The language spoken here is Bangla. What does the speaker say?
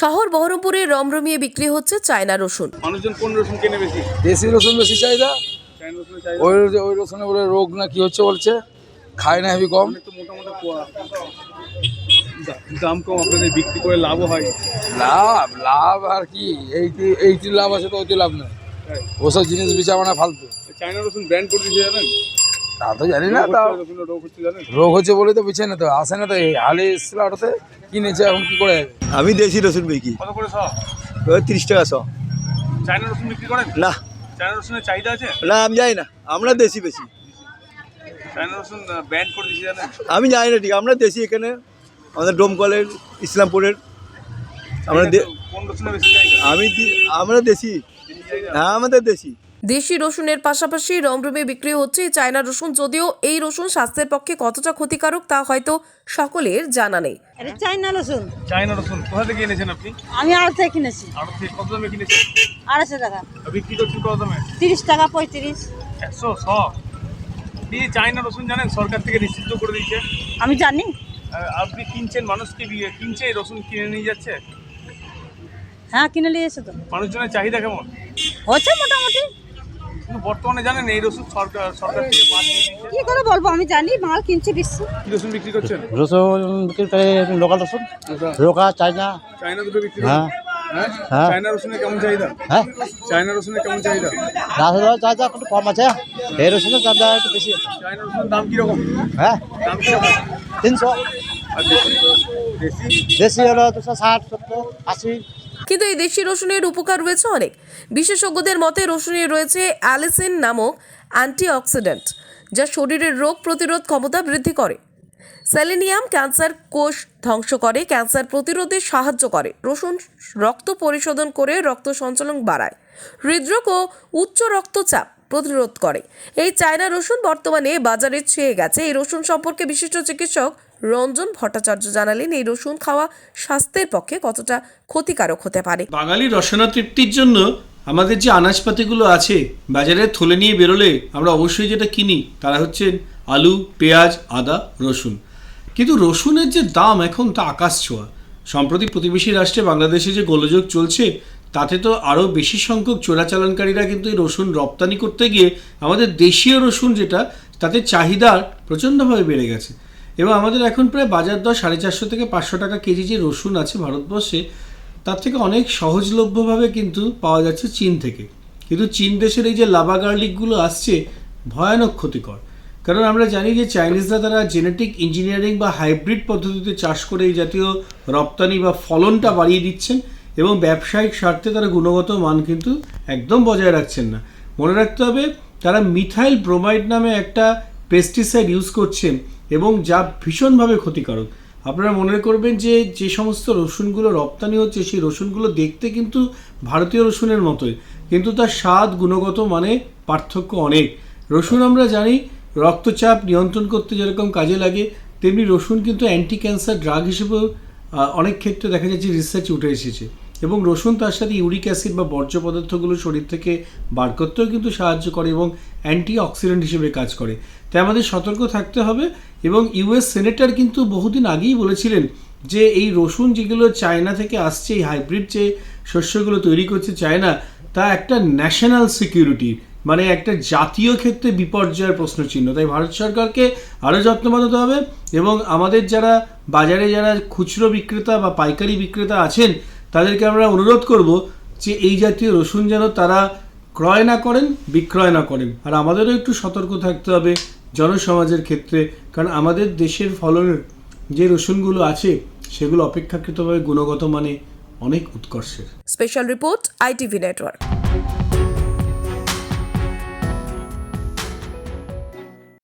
শহর বহরমপুরে রমরমিয়ে বিক্রি হচ্ছে চায়না রসুন। মানুষজন কোন রসুন কেনে বেশি? দেশি রসুন বেশি চাহিদা ওই ওই রসুনে বলে রোগ না কি হচ্ছে বলছে। খায় না হেভি কম। অনেক তো মোটা মোটা কোয়া দাম কম আপনাদের বিক্রি করে লাভও হয়। লাভ লাভ আর কি এইটি এইটি লাভ আছে তো ওইটি লাভ নেই ওসব জিনিস বিচার মানে ফালতু। চাইনা রসুন ব্র্যান্ড করে দিয়েছে জানেন? তা তো জানি না তা রোগ হচ্ছে রোগ হচ্ছে বলে তো বুঝছে না তো আসে না তো এই হালে এসেছিল ওটাতে কিনেছে এখন কি করে? আমি দেশি রসুন বিকি। কত করে ওই তিরিশ টাকা শ। চাইনা রসুন বিক্রি করেন? না। চাইনা রসুনের চাহিদা আছে? না আমি জানি না আমরা দেশি বেশি। চাইনা রসুন ব্যান্ড করে দিয়েছে জানেন? আমি জানি না ঠিক আমরা দেশি এখানে আমাদের ডোমকলের ইসলামপুরের আমরা আমি আমরা দেশি। হ্যাঁ আমাদের দেশি। দেশি রসুনের পাশাপাশি রমরমে বিক্রি হচ্ছে এই চায়না রসুন। যদিও এই রসুন স্বাস্থ্যের পক্ষে কতটা ক্ষতিকারক তা হয়তো সকলের জানা নেই। চাইনা রসুন। চাইনা রসুন। কোথা থেকে এনেছেন আপনি? আমি আড় থেকে কিনেছি। আরও থেকে। কত দামে কিনেছেন? আড়াইশো টাকা। বিক্রি করছেন কত দামে? তিরিশ টাকা পঁয়ত্রিশ। একশো সব এই চাইনা রসুন জানেন? সরকার থেকে নিষিদ্ধ করে দিয়েছে। আমি জানি। আপনি কিনছেন? মানুষকে বিয়ে কিনছে এই রসুন কিনে নিয়ে যাচ্ছে? হ্যাঁ কিনে নিয়ে এসে তো। মানুষজনের চাহিদা কেমন? হচ্ছে মোটামুটি। কিন্তু বর্তমানে জানেন এই রসুন সরকার সরকার থেকে বাদ দিয়ে কি করে বলব আমি জানি মাল কিনছি বেশি। কি রসুন বিক্রি করছেন? রসুন বিক্রি করে লোকাল রসুন রোকা চাইনা চায়না দুটো বিক্রি হ্যাঁ। হ্যাঁ? হ্যাঁ। চায়না রসুনের কেমন চাহিদা? হ্যাঁ। চায়না রসুনের কেমন চাহিদা? রাসুন চাইটা একটু কম আছে এই রসুনের দামটা একটু বেশি আছে। চায়না রসুনের দাম কীরকম? হ্যাঁ। দাম কীরকম? তিনশো। আর দেশি দেশি দেশি হলো দুশো ষাট সত্তর আশি। কিন্তু এই দেশি রসুনের উপকার রয়েছে অনেক। বিশেষজ্ঞদের মতে রসুনে রয়েছে অ্যালিসিন নামক অ্যান্টিঅক্সিডেন্ট, যা শরীরের রোগ প্রতিরোধ ক্ষমতা বৃদ্ধি করে। সেলেনিয়াম ক্যান্সার কোষ ধ্বংস করে, ক্যান্সার প্রতিরোধে সাহায্য করে। রসুন রক্ত পরিশোধন করে রক্ত সঞ্চালন বাড়ায়। হৃদরোগ ও উচ্চ রক্তচাপ প্রতিরোধ করে। এই চায়না রসুন বর্তমানে বাজারে ছেয়ে গেছে। এই রসুন সম্পর্কে বিশিষ্ট চিকিৎসক রঞ্জন ভট্টাচার্য জানালেন, এই রসুন খাওয়া স্বাস্থ্যের পক্ষে কতটা ক্ষতিকারক হতে পারে। বাঙালি রসনা তৃপ্তির জন্য আমাদের যে আনাজপাতিগুলো আছে, বাজারে থলে নিয়ে বেরোলে আমরা অবশ্যই যেটা কিনি, তারা হচ্ছে আলু, পেঁয়াজ, আদা, রসুন। কিন্তু রসুনের যে দাম এখন তা আকাশ ছোঁয়া। সম্প্রতি প্রতিবেশী রাষ্ট্রে বাংলাদেশে যে গোলযোগ চলছে, তাতে তো আরও বেশি সংখ্যক চোরাচালানকারীরা কিন্তু এই রসুন রপ্তানি করতে গিয়ে আমাদের দেশীয় রসুন যেটা, তাতে চাহিদা প্রচণ্ডভাবে বেড়ে গেছে। এবং আমাদের এখন প্রায় বাজার দর সাড়ে চারশো থেকে পাঁচশো টাকা কেজি যে রসুন আছে ভারতবর্ষে, তার থেকে অনেক সহজলভ্যভাবে কিন্তু পাওয়া যাচ্ছে চীন থেকে। কিন্তু চীন দেশের এই যে লাভা গার্লিকগুলো আসছে, ভয়ানক ক্ষতিকর। কারণ আমরা জানি যে চাইনিজরা তারা জেনেটিক ইঞ্জিনিয়ারিং বা হাইব্রিড পদ্ধতিতে চাষ করে এই জাতীয় রপ্তানি বা ফলনটা বাড়িয়ে দিচ্ছেন এবং ব্যবসায়িক স্বার্থে তারা গুণগত মান কিন্তু একদম বজায় রাখছেন না। মনে রাখতে হবে, তারা মিথাইল ব্রোমাইড নামে একটা পেস্টিসাইড ইউজ করছেন এবং যা ভীষণভাবে ক্ষতিকারক। আপনারা মনে করবেন যে যে সমস্ত রসুনগুলো রপ্তানি হচ্ছে, সেই রসুনগুলো দেখতে কিন্তু ভারতীয় রসুনের মতোই। কিন্তু তার স্বাদ গুণগত মানে পার্থক্য অনেক। রসুন আমরা জানি, রক্তচাপ নিয়ন্ত্রণ করতে যেরকম কাজে লাগে, তেমনি রসুন কিন্তু অ্যান্টি ক্যান্সার ড্রাগ হিসেবেও অনেক ক্ষেত্রে দেখা যাচ্ছে রিসার্চ উঠে এসেছে। এবং রসুন তার সাথে ইউরিক অ্যাসিড বা বর্জ্য পদার্থগুলো শরীর থেকে বার করতেও কিন্তু সাহায্য করে এবং অ্যান্টি অক্সিডেন্ট হিসেবে কাজ করে। তাই আমাদের সতর্ক থাকতে হবে এবং ইউএস সেনেটর কিন্তু বহুদিন আগেই বলেছিলেন যে এই রসুন যেগুলো চায়না থেকে আসছে, এই হাইব্রিড যে শস্যগুলো তৈরি করছে চায়না, তা একটা ন্যাশনাল সিকিউরিটি মানে একটা জাতীয় ক্ষেত্রে বিপর্যয়ের প্রশ্ন চিহ্ন তাই ভারত সরকারকে আরও যত্নবান হতে হবে এবং আমাদের যারা বাজারে যারা খুচরো বিক্রেতা বা পাইকারি বিক্রেতা আছেন তাদেরকে আমরা অনুরোধ করব যে এই জাতীয় রসুন যেন তারা ক্রয় না করেন, বিক্রয় না করেন। আর আমাদেরও একটু সতর্ক থাকতে হবে জনসমাজের ক্ষেত্রে, কারণ আমাদের দেশের ফলনের যে রসুনগুলো আছে, সেগুলো অপেক্ষাকৃতভাবে গুণগত মানে অনেক উৎকর্ষের। Special report ITV network.